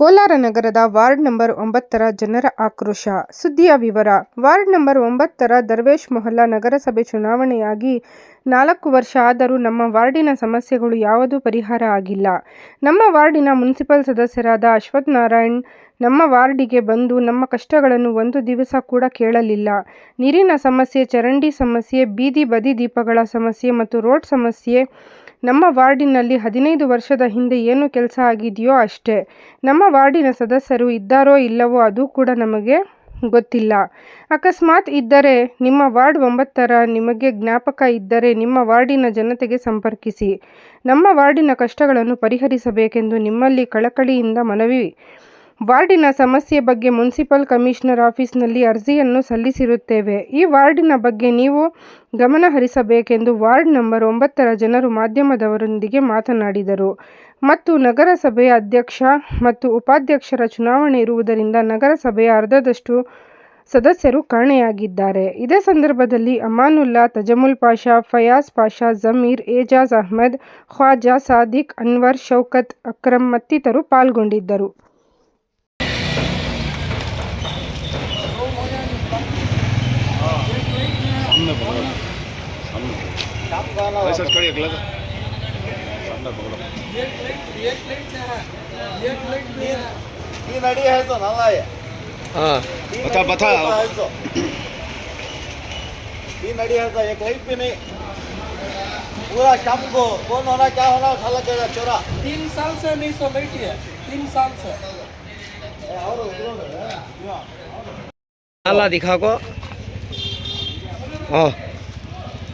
ಕೋಲಾರ ನಗರದ ward number ಒಂಬತ್ತರ ಜನರ ಆಕ್ರೋಶ. ಸುದ್ದಿಯ ವಿವರ. ವಾರ್ಡ್ ನಂಬರ್ ಒಂಬತ್ತರ ದರ್ವೇಶ್ ಮೊಹಲ್ಲಾ ನಗರಸಭೆ ಚುನಾವಣೆಯಾಗಿ ನಾಲ್ಕು ವರ್ಷ ಆದರೂ ನಮ್ಮ ವಾರ್ಡಿನ ಸಮಸ್ಯೆಗಳು ಯಾವುದೂ ಪರಿಹಾರ ಆಗಿಲ್ಲ. ನಮ್ಮ ವಾರ್ಡಿನ ಮುನ್ಸಿಪಲ್ ಸದಸ್ಯರಾದ ಅಶ್ವಥ್ ನಾರಾಯಣ್, ನಮ್ಮ ವಾರ್ಡಿಗೆ ಬಂದು ನಮ್ಮ ಕಷ್ಟಗಳನ್ನು ಒಂದು ದಿವಸ ಕೂಡ ಕೇಳಲಿಲ್ಲ. ನೀರಿನ ಸಮಸ್ಯೆ, ಚರಂಡಿ ಸಮಸ್ಯೆ, ಬೀದಿ ಬದಿ ದೀಪಗಳ ಸಮಸ್ಯೆ ಮತ್ತು ರೋಡ್ ಸಮಸ್ಯೆ ನಮ್ಮ ವಾರ್ಡಿನಲ್ಲಿ ಹದಿನೈದು ವರ್ಷದ ಹಿಂದೆ ಏನು ಕೆಲಸ ಆಗಿದೆಯೋ ಅಷ್ಟೇ. ನಮ್ಮ ವಾರ್ಡಿನ ಸದಸ್ಯರು ಇದ್ದಾರೋ ಇಲ್ಲವೋ ಅದು ಕೂಡ ನಮಗೆ ಗೊತ್ತಿಲ್ಲ. ಅಕಸ್ಮಾತ್ ಇದ್ದರೆ ನಿಮ್ಮ ವಾರ್ಡ್ ಒಂಬತ್ತರ ನಿಮಗೆ ಜ್ಞಾಪಕ ಇದ್ದರೆ ನಿಮ್ಮ ವಾರ್ಡಿನ ಜನತೆಗೆ ಸಂಪರ್ಕಿಸಿ. ನಮ್ಮ ವಾರ್ಡಿನ ಕಷ್ಟಗಳನ್ನು ಪರಿಹರಿಸಬೇಕೆಂದು ನಿಮ್ಮಲ್ಲಿ ಕಳಕಳಿಯಿಂದ ಮನವಿ ವಾರ್ಡಿನ ಸಮಸ್ಯೆ ಬಗ್ಗೆ ಮುನ್ಸಿಪಲ್ ಕಮಿಷನರ್ ಆಫೀಸ್ನಲ್ಲಿ ಅರ್ಜಿಯನ್ನು ಸಲ್ಲಿಸಿರುತ್ತೇವೆ. ಈ ವಾರ್ಡಿನ ಬಗ್ಗೆ ನೀವು ಗಮನ ಹರಿಸಬೇಕೆಂದು ವಾರ್ಡ್ ನಂಬರ್ ಒಂಬತ್ತರ ಜನರು ಮಾಧ್ಯಮದವರೊಂದಿಗೆ ಮಾತನಾಡಿದರು. ಮತ್ತು ನಗರಸಭೆಯ ಅಧ್ಯಕ್ಷ ಮತ್ತು ಉಪಾಧ್ಯಕ್ಷರ ಚುನಾವಣೆ ಇರುವುದರಿಂದ ನಗರಸಭೆಯ ಅರ್ಧದಷ್ಟು ಸದಸ್ಯರು ಕಾಣೆಯಾಗಿದ್ದಾರೆ. ಇದೇ ಸಂದರ್ಭದಲ್ಲಿ ಅಮಾನುಲ್ಲಾ, ತಜಮುಲ್ ಪಾಷಾ, ಫಯಾಜ್ ಪಾಷಾ, ಜಮೀರ್, ಏಜಾಜ್ ಅಹ್ಮದ್, ಖ್ವಾಜಾ, ಸಾದಿಕ್, ಅನ್ವರ್, ಶೌಕತ್, ಅಕ್ರಮ್ ಮತ್ತಿತರು ಪಾಲ್ಗೊಂಡಿದ್ದರು. सामने ऐसा अगला सामने पकड़ो तीन अड़ी है। तो नाला है हाँ बता- बता। तो है तो। तीन अड़ी है तो एक लाइट भी नहीं पूरा शाम को कौन होना क्या होना खाला के चोरा तीन साल से नहीं सो बैठी है। तीन साल से। नाला दिखा को हाँ।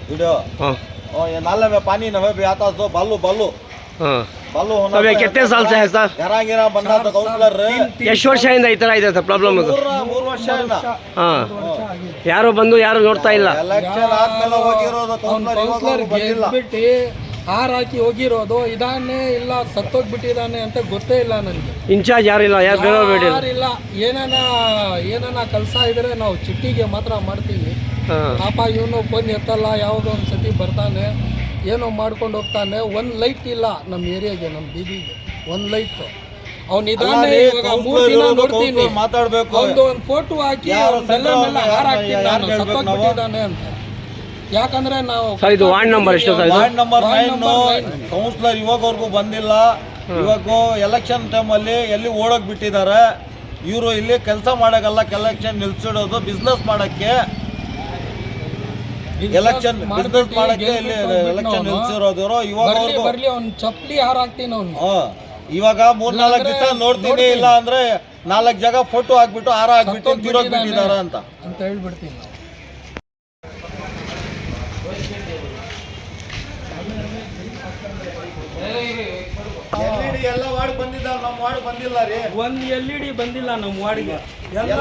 वीडियो हाँ और ये नाले में पानी न भी आता तो बालू बालू हाँ बालू होना अब ये तो कितने साल से है सर गिरा गिरा बनना तो काउंसलर ಎಷ್ಟು ವರ್ಷದಿಂದ ಈ ಥರ ಇದೆ ಸರ್ ಪ್ರಾಬ್ಲಮ್ ಇದು ಮೂರ್ ಮೂರ್ ವರ್ಷ ಇಂದ ಹಾಂ ಯಾರು ಬಂದು ಯಾರು ನೋಡ್ತಾ ಇಲ್ಲ ಎಲೆಕ್ಷನ್ ಆದ್ಮೇಲೆ ಹೋಗಿರೋದು ಕೌನ್ಸಿಲರ್ ಕೌನ್ಸಿಲರ್ ಇವಾಗ ಬಂದಿಲ್ಲ ಗೆದ್ಬಿಟ್ಟು ಹಾರ್ ಹಾಕಿ ಹೋಗಿರೋದು ಇದಾನೆ ಇಲ್ಲ ಸತ್ತೋಗ್ಬಿಟ್ಟಿದಾನೆ ಅಂತ ಗೊತ್ತೇ ಇಲ್ಲ ನನಗೆ ಇನ್ಚಾರ್ಜ್ ಯಾರು ಇಲ್ಲ ಯಾರು ಬೇರೆ ಬೇಡ ಯಾರಿಲ್ಲ ಏನಾನ ಏನಾನ ಕೆಲಸ ಇದ್ರೆ ನಾವು ಚಿಟ್ಟಿಗೆ ಮಾತ್ರ ಮಾಡ್ತೀವಿ ಹಾಂ ಪಾಪ ಇವನು ಫೋನ್ ಎತ್ತಲ್ಲ ಯಾವುದೋ ಒಂದು ಸತಿ ಬರ್ತಾನೆ ಏನೋ ಮಾಡ್ಕೊಂಡು ಹೋಗ್ತಾನೆ. ಒಂದು ಲೈಟ್ ಇಲ್ಲ ನಮ್ಮ ಏರಿಯಾಗೆ ನಮ್ಮ ಬೀದಿಗೆ. ಒಂದು ಲೈಟ್ ಅವ್ನು ಇದಾನೆ ಇವಾಗ ಮೂರು ಕೌನ್ಸಿಲರ್ ದಿನ ನೋಡ್ತೀನಿ. ಮಾತಾಡ್ಬೇಕು. ಅವ್ನ್ದು ಒಂದು ಫೋಟೋ ಹಾಕಿ ಯಾರು ಅವ್ನ್ ಬೆಲ್ಲ ಸತ್ತವ್ರು ಹಾರ ಹಾಕ್ತೀನಿ ಹೇಳ್ಬೇಕು ನಾವು? ಅಂತ. ಯಾಕಂದ್ರೆ ನಾವು ಸರ್ ಇದು ವಾರ್ಡ್ ನಂಬರ್ ಎಷ್ಟು ಸರ್ ಇದು? Ward number. ಕೌನ್ಸಿಲರ್ ಇವಾಗವರೆಗೂ ಬಂದಿಲ್ಲ. ಇವಾಗ ಎಲೆಕ್ಷನ್ ಟೈಮಲ್ಲಿ ಎಲ್ಲಿ ಓಡೋಕ್ ಬಿಟ್ಟಿದ್ದಾರೆ ಇವರು ಇಲ್ಲಿ ಕೆಲಸ ಮಾಡಕ್ಕಲ್ಲ ಎಲೆಕ್ಷನ್ ನಿಲ್ಸಿಡೋದು ಬಿಸ್ನೆಸ್ ಮಾಡಕ್ಕೆ. ಎಲೆಕ್ಷನ್ ಬಿಸ್ನೆಸ್ ಮಾಡಕ್ಕೆ ಇಲ್ಲಿ ಎಲೆಕ್ಷನ್ ನಿಲ್ಸಿರೋದವರು ಇವಾಗ ಬರ್ಲಿ ಅವ್ನು ಚಪ್ಪಲಿ ಹಾರ ಹಾಕ್ತೀನಿ ಅವ್ನು? ಹಾ. ಇವಾಗ ಮೂರ್ ನಾಲ್ಕು ದಿವಸ ನೋಡ್ತೀನಿ ಇಲ್ಲ ಅಂದ್ರೆ ನಾಲ್ಕು ಜಾಗ ಫೋಟೋ ಹಾಕ್ಬಿಟ್ಟು ಹಾರ ಹಾಕ್ಬಿಟ್ಟು ಅಂತ. ಅಂತ ಹೇಳ್ಬಿಡ್ತೀನಿ. ಎಲ್ಲ ವಾರ್ಡ್ ಬಂದಿದ್ದಾರೆ? ನಮ್ಮ ವಾರ್ಡ್ ಬಂದಿಲ್ಲ ರೀ. ಒಂದ್ ಎಲ್ ಇ ಡಿ ಬಂದಿಲ್ಲ ನಮ್ಮ ವಾರ್ಡ್ಗೆ. ಎಲ್ಲ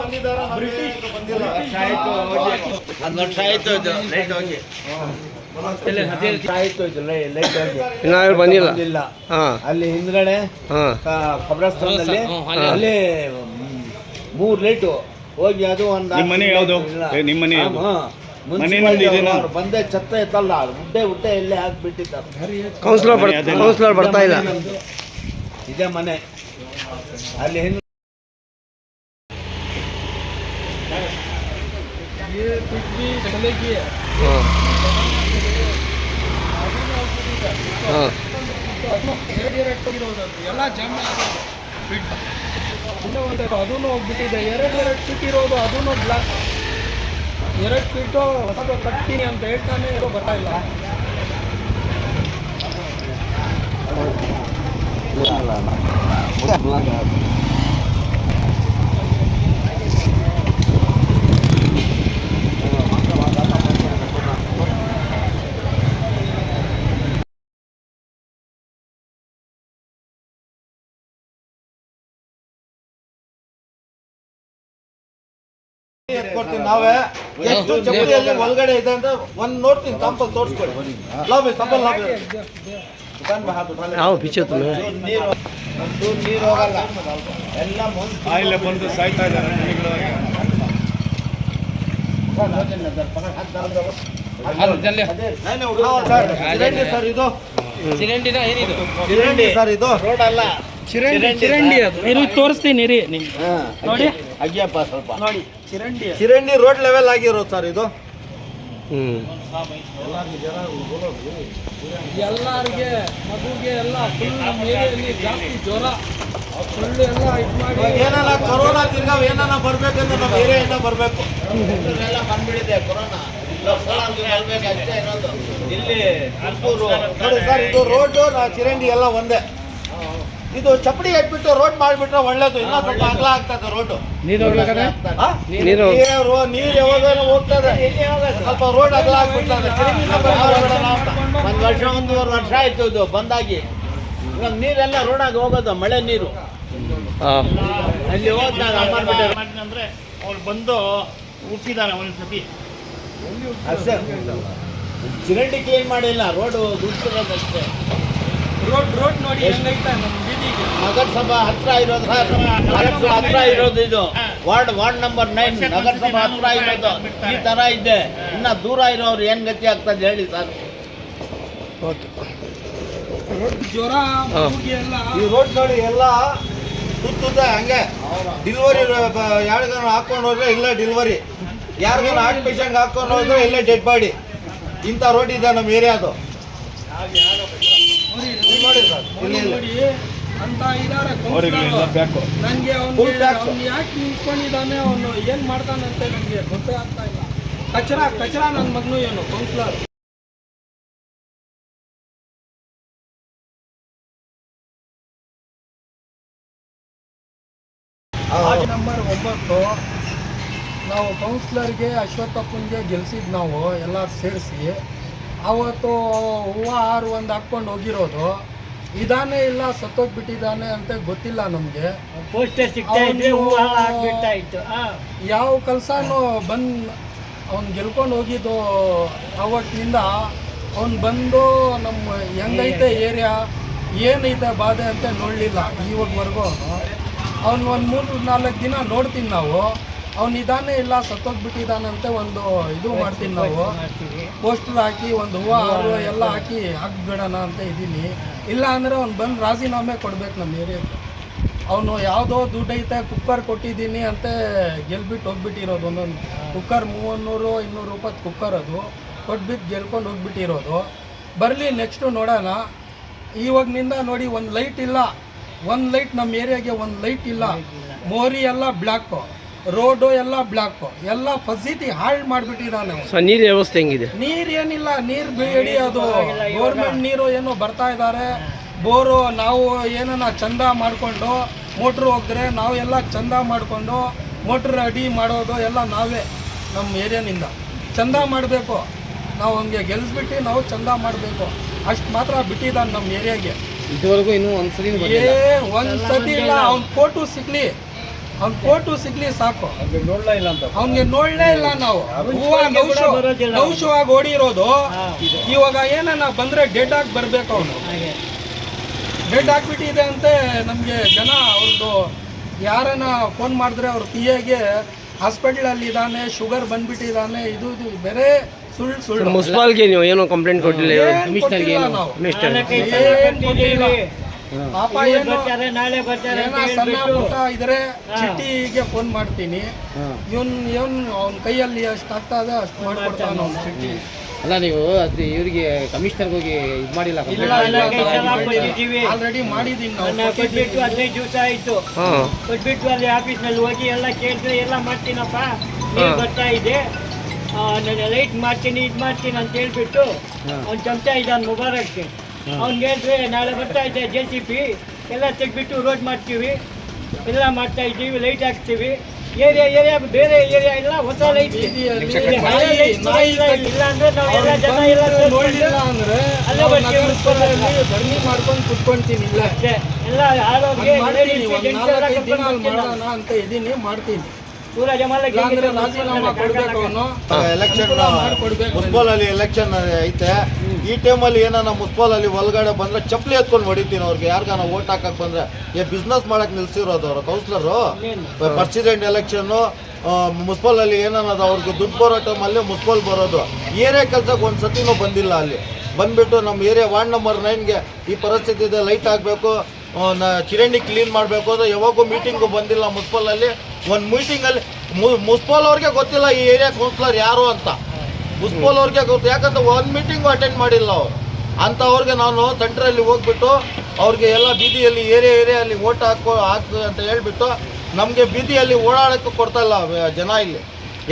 ಬಂದಿದ್ದಾರೆ? ಬ್ರಿಟಿಷ್ ಬಂದಿಲ್ಲ. ಆಯ್ತು ಲೈಟ್ ಹೋಗಿ. ಇನ್ನಾರು ಬಂದಿಲ್ಲ? ಹಾಂ. ಅಲ್ಲಿ ಹಿಂದ್ಗಡೆ ಹಾಂ. ಕಬ್ರಸ್ಥಾನದಲ್ಲಿ ಅಲ್ಲಿ ಮೂರ್ ಲೈಟು ಹೋಗಿ ಅದು ಒಂದು ನಿಮ್ಮನೆ ಯಾವ್ದು? ನಿಮ್ಮನೆ ನಿಮ್ಮ ಮನೆ ಬಂದೆ ಛತ್ತ ಎತ್ತಲ್ಲ ಮುಡ್ಡೆ ಹುಡ್ಡೆ ಎಲ್ಲೇ ಹಾಕ್ಬಿಟ್ಟಿದ್ದಾರೆ ಬರ್ತಾ ಇಲ್ಲ. ಇದೆ ಮನೆ. ಅಲ್ಲಿ ಎಲ್ಲ ಅದನ್ನು ಹೋಗ್ಬಿಟ್ಟಿದೆ ಎರಡು ಎರಡು ಸಿಟ್ಟಿರೋದು ಅದನ್ನು ಬ್ಲಾಕ್ ಎರಡು ಫೀಟು ಹೊಸದು ಕಟ್ತೀನಿ ಅಂತ ಹೇಳ್ತಾನೆ ಏನೋ ಬರ್ತಾ ಇಲ್ಲ. ಕೊಡ್ತೀನಿ ನಾವೇ. ಎಷ್ಟು ಚಪ್ಪಲಿಯಲ್ಲಿ ಒಳಗಡೆ ಇದೆ ಅಂತ ಒಂದು ನೋಡ್ತೀನಿ ತಂಪಲ್ ತೋರಿಸ್ಕೊಡಿ. ಲಾಭಿ ಸರ್. ಇದು. ಚಿರಂಡಿನ ಚಿರಂಡಿ ಸರ್ ಇದು. ಚಿರಂಡಿ ಚಿರಂಡಿ ಅದು. ತೋರಿಸ್ತೀನಿ ರೀ ನಿಮ್ಗೆ ನೋಡಿ. ಅಗ್ಯಪ್ಪ ಸ್ವಲ್ಪ. ನೋಡಿ ಚಿರಂಡಿ. ಚಿರಂಡಿ ರೋಡ್ ಲೆವೆಲ್ ಆಗಿರೋದು ಸರ್ ಇದು. ಹ್ಞೂ ಎಲ್ಲರಿಗೆ ಮಗುಗೆ ಎಲ್ಲ ಏರಿಯಲ್ಲಿ ಜಾಸ್ತಿ ಜ್ವರ. ಫುಲ್ ಎಲ್ಲ ಇದು ಮಾಡಿ. ಏನಾರ ಕೊರೋನಾ ತಿರ್ಗಾವ್ ಏನಾನ ಬರ್ಬೇಕಂದ್ರೆ ನಮ್ಮ ಏರಿಯಾಯಿಂದ ಬರಬೇಕು. ಎಲ್ಲ ಬಂದ್ಬಿಡಿದೆ ಕೊರೋನಾ ಇಲ್ಲಿ ಸರ್ ಇದು ರೋಡ್ ಚಿರಂಡಿ ಎಲ್ಲ ಒಂದೇ. ಇದು ಚಪ್ಪಡಿ ಇಟ್ಬಿಟ್ಟು ರೋಡ್ ಮಾಡಿಬಿಟ್ರೆ ಒಳ್ಳೇದು. ಇನ್ನೂ ಸ್ವಲ್ಪ ಅಗಲ ಆಗ್ತದೆ ರೋಡ್ ನೀರು ನೀರು ನೀರು ಯಾವಾಗ ಹೋಗ್ತದೆ ಸ್ವಲ್ಪ ರೋಡ್ ಅಗಲ ಆಗ್ಬಿಡ್ತದೆ. ಒಂದ್ ಅಂತ. ಒಂದು ವರ್ಷ ಒಂದೂವರೆ ವರ್ಷ ಆಯ್ತು ಇದು ಬಂದಾಗಿ. ಇವಾಗ ನೀರೆಲ್ಲ ರೋಡಾಗಿ ಹೋಗೋದು ಮಳೆ ನೀರು. ಹಾಂ ಅಲ್ಲಿ ಹೋಗ್ತಾರೆ ನಾನು ಅಂದ್ರೆ ಅವ್ರು ಬಂದು ಹುಟ್ಟಿದಾರೆ ಒಂದ್ಸತಿ. ಅಷ್ಟೇ ಚಿರಂಡಿ ಕ್ಲೀನ್ ಮಾಡಿಲ್ಲ ರೋಡು ದುಡ್ಡಿರೋದಷ್ಟೇ ರೋಡ್ ರೋಡ್ ನೋಡಿ ಹೆಂಗೈತೆ ನಮ್ಮ ಬೀದಿಗೆ. ನಗರಸಭಾ ಹತ್ರ ಇರೋದು ನಗರಸಭಾ ಹತ್ರ ಇರೋದು ಇದು. ವಾರ್ಡ್ ವಾರ್ಡ್ ನಂಬರ್ ನೈನ್ ನಗರಸಭಾ ಹತ್ರ ಇರೋದು. ಈ ತರ ಇದೆ. ಇನ್ನ ದೂರ ಇರೋರು ಏನು ಗತಿ ಆಗ್ತದೆ ಹೇಳಿ ಸರ್. ಜ್ವರ ಎಲ್ಲ. ಈ ರೋಡ್ ನೋಡಿ ಎಲ್ಲ ಸುತ್ತದೆ ಹಂಗೆ. ಡಿಲಿವರಿ ಯಾರಿಗಾನ ಹಾಕೊಂಡು ಹೋದ್ರೆ ಇಲ್ಲೇ ಡಿಲಿವರಿ ಯಾರಿಗಾನ ಹಾರ್ಟ್ ಪೇಷಂಟ್ ಹಾಕೊಂಡು ಹೋದ್ರೆ ಇಲ್ಲೇ ಡೆಡ್ ಬಾಡಿ ಇಂಥ ರೋಡ್ ಇದೆ ನಮ್ಮ ಏರಿಯಾದು ನೋಡಿ ಸರ್ ಇಲ್ಲಿ ಇಲ್ಲಿ. ನೋಡಿ ಅಂತ ಇದಾರೆ ನನಗೆ ಅವನು ಯಾಕೆ ನಿಂತ್ಕೊಂಡಿದ್ದಾನೆ ಅವನು? ಏನು ಮಾಡ್ತಾನಂತೆ ನನಗೆ ಗೊತ್ತೇ ಆಗ್ತಾ ಇಲ್ಲ. ಕಚರ ಕಚರ ನನ್ನ ಮಗನು ಏನು ಕೌನ್ಸಿಲರ್ ನಂಬರ್ ಒಂಬತ್ತು. ನಾವು ಕೌನ್ಸಿಲರ್ಗೆ ಅಶ್ವತ್ಥಪ್ಪನಿಗೆ ಗೆಲ್ಸಿದ್ ನಾವು ಎಲ್ಲ ಸೇರಿಸಿ ಅವತ್ತು ಹೂವು ಆರು ಒಂದು ಹಾಕ್ಕೊಂಡು ಹೋಗಿರೋದು. ಇದಾನೆ ಇಲ್ಲ ಸತ್ತೋಗ್ಬಿಟ್ಟಿದ್ದಾನೆ ಅಂತ ಗೊತ್ತಿಲ್ಲ ನಮಗೆ. ಪೋಸ್ಟರ್ ಸಿಗ್ತಾ ಇದ್ರೆ ಹೂವು ಹಾಕ್ಬಿಡ್ತಾ ಇತ್ತು. ಯಾವ ಕೆಲಸನೂ ಬಂದು ಅವ್ನು ಗೆಲ್ಕೊಂಡು ಹೋಗಿದ್ದು ಅವತ್ತಿನಿಂದ ಅವ್ನು ಬಂದು ನಮ್ಮ ಹೆಂಗೈತೆ ಏರಿಯಾ ಏನೈತೆ ಬಾಧೆ ಅಂತ ನೋಡಲಿಲ್ಲ. ಇವಾಗವರೆಗೂ ಅವ್ನು. ಒಂದು ಮೂರು ನಾಲ್ಕು ದಿನ ನೋಡ್ತೀನಿ ನಾವು. ಅವ್ನು ಇದಾನೆ ಇಲ್ಲ ಸತ್ತೋಗ್ಬಿಟ್ಟಿದಾನಂತೆ ಒಂದು ಇದು ಮಾಡ್ತೀನಿ ನಾವು. ಪೋಸ್ಟರ್ ಹಾಕಿ ಒಂದು ಹೂವು ಹಾಲು ಎಲ್ಲ ಹಾಕಿ ಹಾಕ್ಬಿಡೋಣ ಅಂತ ಇದ್ದೀನಿ ಇಲ್ಲ ಅಂದರೆ ಅವ್ನು ಬಂದು ರಾಜೀನಾಮೆ ಕೊಡ್ಬೇಕು ನಮ್ಮ ಏರಿಯಾಗೆ ಅವನು ಯಾವುದೋ ದುಡ್ಡೈತೆ ಐತೆ ಕುಕ್ಕರ್ ಕೊಟ್ಟಿದ್ದೀನಿ ಅಂತ ಗೆಲ್ಬಿಟ್ಟು ಹೋಗ್ಬಿಟ್ಟಿರೋದು. ಒಂದೊಂದು ಕುಕ್ಕರ್ ಮೂವನ್ನೂರು ಇನ್ನೂರು ರೂಪಾಯಿ ಕುಕ್ಕರ್ ಅದು. ಕೊಟ್ಬಿಟ್ಟು ಗೆಲ್ಕೊಂಡು ಹೋಗ್ಬಿಟ್ಟಿರೋದು. ಬರಲಿ ನೆಕ್ಸ್ಟು ನೋಡೋಣ. ಇವಾಗನಿಂದ ನೋಡಿ ಒಂದು ಲೈಟ್ ಇಲ್ಲ. ಒಂದು ಲೈಟ್ ನಮ್ಮ ಏರಿಯಾಗೆ ಒಂದು ಲೈಟ್ ಇಲ್ಲ. ಮೋರಿ ಎಲ್ಲ ಬ್ಲ್ಯಾಕು. ರೋಡು ಎಲ್ಲ ಬ್ಲಾಕ್. ಎಲ್ಲ ಫಸಿಲಿಟಿ ಹಾಳು ಮಾಡಿಬಿಟ್ಟಿದ್ದಾನೆ ಸೊ ನೀರು ವ್ಯವಸ್ಥೆ ಹೆಂಗಿದೆ? ನೀರ್ ಏನಿಲ್ಲ ನೀರ್ ಬೇಡಿ ಅದು ಗೌರ್ಮೆಂಟ್ ನೀರು ಏನು ಬರ್ತಾ ಇದ್ದಾರೆ ಬೋರು ನಾವು ಏನನ್ನ ಚಂದ ಮಾಡಿಕೊಂಡು ಮೋಟ್ರ್ ಹೋಗಿದ್ರೆ ನಾವು ಎಲ್ಲ ಚಂದ ಮಾಡಿಕೊಂಡು ಮೋಟ್ರ್ ಅಡಿ ಮಾಡೋದು ಎಲ್ಲ ನಾವೇ ನಮ್ಮ ಏರಿಯಾನಿಂದ. ಚಂದ ಮಾಡಬೇಕು. ನಾವು ಹಂಗೆ ಗೆಲ್ಸ್ಬಿಟ್ಟು ನಾವು ಚಂದ ಮಾಡಬೇಕು. ಅಷ್ಟು ಮಾತ್ರ ಬಿಟ್ಟಿದ್ದಾನೆ ನಮ್ಮ ಏರಿಯಾಗೆ. ಇದುವರೆಗೂ ಇನ್ನೂ ಒಂದ್ಸರಿ ಏ ಒಂದ್ಸತಿ ಇಲ್ಲ. ಅವ್ನ ಫೋಟೋ ಸಿಗ್ಲಿ. ಅವ್ನ ಕೋಟು ಸಿಗ್ಲಿ ಸಾಕು. ಅವ್ನಿಗೆ ನೋಡ್ಲೇ ಇಲ್ಲ ನಾವು. ಹೂವ ನೌಶು ನೌಶು ಆಗಿ ಓಡಿರೋದು ಇವಾಗ ಏನನ್ನ ಬಂದ್ರೆ ಡೆಡ್ ಆಗಿ ಬರ್ಬೇಕು ಅವನು. ಡೆಡ್ ಆಗ್ಬಿಟ್ಟಿದೆ ಅಂತ ನಮಗೆ ಜನ ಅವ್ರದ್ದು ಯಾರನ್ನ ಫೋನ್ ಮಾಡಿದ್ರೆ ಅವ್ರ ತಿಯಾಗೆ ಹಾಸ್ಪಿಟಲ್ ಹಾಸ್ಪಿಟ್ಲಲ್ಲಿ ಇದ್ದಾನೆ ಶುಗರ್ ಬಂದ್ಬಿಟ್ಟಿದ್ದಾನೆ ಇದು ಇದು ಬೇರೆ ಸುಳ್ಳು ಸುಳ್ಳು. ಮುನ್ಸಿಪಾಲ್ಗೆ ನೀವು ಏನೋ ಕಂಪ್ಲೇಂಟ್ ಕೊಟ್ಟಿಲ್ಲ ಏನ್ ಕೊಟ್ಟಿಲ್ಲ ನಾವು. ಮಿಸ್ಟರ್ ಏನ್ ಕೊಟ್ಟಿಲ್ಲ. ಪಾಪ ಏನು? ಬರ್ತಾರೆ ನಾಳೆ ಬರ್ತಾರೆ ಏನೋ ಸಣ್ಣ ಪುಟ್ಟ ಇದ್ರೆ ಚಿಟ್ಟಿಗೆ ಫೋನ್ ಮಾಡ್ತೀನಿ. ಇವನ್ ಇವನ್ ಅವನ ಕೈಯಲ್ಲಿ ಎಷ್ಟು ಆಗ್ತಾ ಇದೆ ಅಷ್ಟು ಮಾಡ್ಕೊಡ್ತಾನೆ ಅವ್ನು ಚಿಟ್ಟಿ. ಅಲ್ಲ ನೀವು ಅದು ಇವರಿಗೆ ಕಮಿಷನರ್ ಹೋಗಿ ಇದು ಮಾಡಿಲ್ಲ ಆಲ್ರೆಡಿ ಮಾಡಿದೀನಿ ನಾವು. ಕೊಟ್ಬಿಟ್ಟು. ಹದಿನೈದು ದಿವಸ ಆಯ್ತು. ಕೊಟ್ಬಿಟ್ಟು ಅಲ್ಲಿ ಆಫೀಸ್ನಲ್ಲಿ ಹೋಗಿ ಎಲ್ಲ ಕೇಳಿದ್ರೆ ಎಲ್ಲ ಮಾಡ್ತೀನಪ್ಪ. ನೀರು ಬರ್ತಾ ಇದೆ ನಾನು ಲೈಟ್ ಮಾಡ್ತೀನಿ ಇದು ಮಾಡ್ತೀನಿ ಅಂತ ಹೇಳ್ಬಿಟ್ಟು ಅವ್ನು ಚಮಚ ಇದ್ದಾನೆ ಮುಬಾರಕ್ಕೆ ಅವ್ನಿಗೆ ಹೇಳಿದ್ರೆ ನಾಳೆ ಬರ್ತಾ ಇದೆ ಜೆ ಸಿ ಪಿ ಎಲ್ಲ ತೆಗ್ಬಿಟ್ಟು ರೋಡ್ ಮಾಡ್ತೀವಿ. ಎಲ್ಲ ಮಾಡ್ತಾ ಇದ್ದೀವಿ ಲೈಟ್ ಹಾಕ್ತೀವಿ. ಏರಿಯಾ ಏರಿಯಾ ಬೇರೆ ಏರಿಯಾ ಇಲ್ಲ ಹೊಸ ಲೈಟ್ ಇಲ್ಲ ಅಂದ್ರೆ ನಾವೆಲ್ಲ ಜನ ಎಲ್ಲ ಏನಾದ್ರು ಅಂದ್ರೆ ಅಲ್ಲೇ ನಾವು ಬರ್ತೀವಿ. ಮಾಡ್ಕೊಂಡು ಕುತ್ಕೊಂತೀನಿ ಇಲ್ಲೇ. ಅಷ್ಟೇ. ಎಲ್ಲ ಆರೋಗ್ಯ ಎಲ್ಲ ಅಂತ ಇದೀನಿ ಮಾಡ್ತೀನಿ. ಮುನ್ಸಿಪಲ್ ಅಲ್ಲಿ ಎಲೆಕ್ಷನ್ ಐತೆ. ಈ ಟೈಮಲ್ಲಿ ಏನಾನ ಮುನ್ಸಿಪಲ್ ಅಲ್ಲಿ ಒಳಗಡೆ ಬಂದ್ರೆ ಚಪ್ಪಲಿ ಎತ್ಕೊಂಡು ಹೊಡಿತೀನಿ ಅವ್ರಿಗೆ. ಯಾರಿಗಾನ ಓಟ್ ಹಾಕಕ್ ಬಂದ್ರೆ. ಏ ಬಿಸ್ನೆಸ್ ಮಾಡಕ್ ನಿಲ್ಸಿರೋದು ಅವರು ಕೌನ್ಸಿಲರು ಪ್ರೆಸಿಡೆಂಟ್ ಎಲೆಕ್ಷನ್ ಮುಸ್ಪಾಲ್ ಅಲ್ಲಿ ಏನನ್ನೋದು ಅವ್ರಿಗೆ ದುಡ್ಡು ಬರೋ ಟೈಮಲ್ಲಿ ಮುಸ್ಪಾಲ್ ಬರೋದು. ಏರಿಯಾ ಕೆಲ್ಸಕ್ಕೆ ಒಂದು ಸತಿನೂ ಬಂದಿಲ್ಲ ಅಲ್ಲಿ. ಬಂದ್ಬಿಟ್ಟು ನಮ್ಮ ಏರಿಯಾ ವಾರ್ಡ್ ನಂಬರ್ ನೈನ್ಗೆ ಈ ಪರಿಸ್ಥಿತಿ ಇದೆ ಲೈಟ್ ಆಗಬೇಕು ಚಿರಂಡಿ ಕ್ಲೀನ್ ಮಾಡಬೇಕು ಅಂದರೆ ಯಾವಾಗೂ ಮೀಟಿಂಗು ಬಂದಿಲ್ಲ ಮುನ್ಸಿಪಲಲ್ಲಿ. ಒಂದು ಮೀಟಿಂಗಲ್ಲಿ ಮುನ್ಸಿಪಲ್ ಅವ್ರಿಗೆ ಗೊತ್ತಿಲ್ಲ ಈ ಏರಿಯಾ ಕೌನ್ಸಿಲರ್ ಯಾರು ಅಂತ. ಮುನ್ಸಿಪಲ್ ಅವ್ರಿಗೆ ಗೊತ್ತು. ಯಾಕಂದ್ರೆ ಒಂದು ಮೀಟಿಂಗು ಅಟೆಂಡ್ ಮಾಡಿಲ್ಲ ಅವರು. ಅಂಥವ್ರಿಗೆ ನಾನು ಸೆಂಟ್ರಲ್ಲಿ ಹೋಗ್ಬಿಟ್ಟು ಅವ್ರಿಗೆ ಎಲ್ಲ ಬೀದಿಯಲ್ಲಿ ಏರಿಯಾ ಏರಿಯಲ್ಲಿ ಓಟ್ ಹಾಕೋ ಹಾಕು ಅಂತ ಹೇಳ್ಬಿಟ್ಟು ನಮಗೆ ಬೀದಿಯಲ್ಲಿ ಓಡಾಡೋಕ್ಕೆ ಕೊಡ್ತಾಯಿಲ್ಲ ಜನ ಇಲ್ಲಿ.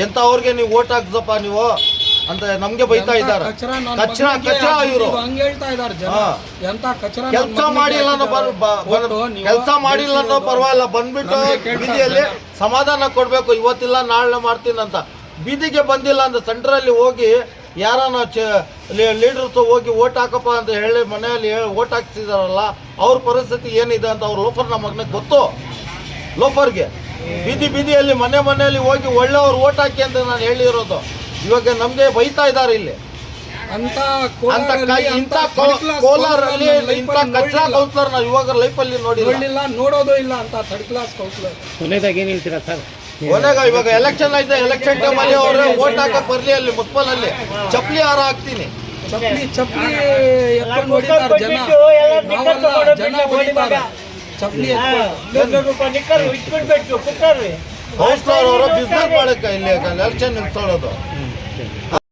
ಎಂಥವ್ರಿಗೆ ನೀವು ಓಟ್ ಹಾಕ್ಸಪ್ಪ ನೀವು? ಅಂತ ನಮ್ಗೆ ಬೈತಾ ಇದ್ದಾರೆ. ಕಚರ ಇವರು. ಎಂತ ಕಚರ ಕೆಲಸ ಮಾಡಿಲ್ಲ ಅನ್ನೋ ಕೆಲಸ ಮಾಡಿಲ್ಲ ಅನ್ನೋ ಪರವಾಗಿಲ್ಲ. ಬಂದ್ಬಿಟ್ಟು ಬೀದಿಯಲ್ಲಿ ಸಮಾಧಾನ ಕೊಡಬೇಕು. ಇವತ್ತಿಲ್ಲ ನಾಳೆ ಮಾಡ್ತೀನಿ ಅಂತ. ಬೀದಿಗೆ ಬಂದಿಲ್ಲ ಅಂದ್ರೆ ಸೆಂಟ್ರಲ್ಲಿ ಹೋಗಿ ಯಾರನ್ನ ಲೀಡರ್ಸ್ ಹೋಗಿ ಓಟ್ ಹಾಕಪ್ಪ ಅಂತ ಹೇಳಿ ಮನೆಯಲ್ಲಿ ಓಟ್ ಹಾಕ್ಸಿದಾರಲ್ಲ ಅವ್ರ ಪರಿಸ್ಥಿತಿ ಏನಿದೆ ಅಂತ ಅವ್ರ ಲೋಫರ್ ನಮ್ಮ ಮಗನಿಗೆ ಗೊತ್ತು. ಲೋಫರ್ಗೆ. ಬೀದಿ ಬೀದಿಯಲ್ಲಿ ಮನೆ ಮನೆಯಲ್ಲಿ ಹೋಗಿ ಒಳ್ಳೆಯವ್ರು ಓಟ್ ಹಾಕಿ ಅಂತ ನಾನು ಹೇಳಿರೋದು. ಇವಾಗ ನಮಗೆ ಬೈತಾ ಇದ್ದಾರೆ ಇಲ್ಲಿ. ಅಂತ ಅಂತ ಕ- ಅಂತ ಇಂಥ ಕೋಲಾರಲ್ಲಿ ಇಂಥ ಕಚ್ಚಾ. ಕೌನ್ಸಿಲರ್ ನಾವು ಇವಾಗ ಲೈಫಲ್ಲಿ ನೋಡಿಲ್ಲ. ನೋಡಲಿಲ್ಲ ನೋಡೋದು ಇಲ್ಲ ಅಂತ ಥರ್ಡ್ ಕ್ಲಾಸ್ ಕೌನ್ಸಿಲರ್ ಕೊನೆದಾಗ ಏನು ಹೇಳ್ತೀರಾ ಸರ್? ಕೊನೆಗ ಇವಾಗ ಎಲೆಕ್ಷನ್ ಐತೆ ಎಲೆಕ್ಷನ್ ಟೈಮಲ್ಲಿ ಅವ್ರೆ ಓಟ್ ಹಾಕಕ್ ಬರ್ಲಿ ಅಲ್ಲಿ ಮುನ್ಸಿಪಲ್ ಚಪ್ಪಲಿ ಹಾರ ಹಾಕ್ತೀನಿ. ಚಪ್ಲಿ ಚಪ್ಲಿ ಎತ್ಕೊಂಡು ಎಲ್ಲ ಹೊಡಿತಾರೆ ಜನ. ನಾವೆಲ್ಲ ಜನ ಹೊಡಿತಾರೆ. ಮಗ. ಚಪ್ಲಿ ಹಾ, ಎತ್ಕೊಂಡು ನೂರು ನೂರು ರೂಪಾಯಿ ನಿಕ್ಕರ್ ಇಟ್ಬಿಡ್ಬೇಕು ಕುಕ್ಕರ್ರಿ. ಕೌನ್ಸಿಲರ್ ಅವರು ಬಿಸ್ನೆಸ್ ಮಾಡಕ್ಕೆ ಇಲ್ಲಿ ಎಲೆಕ್ಷನ್ ನಿಲ್ಸೋದು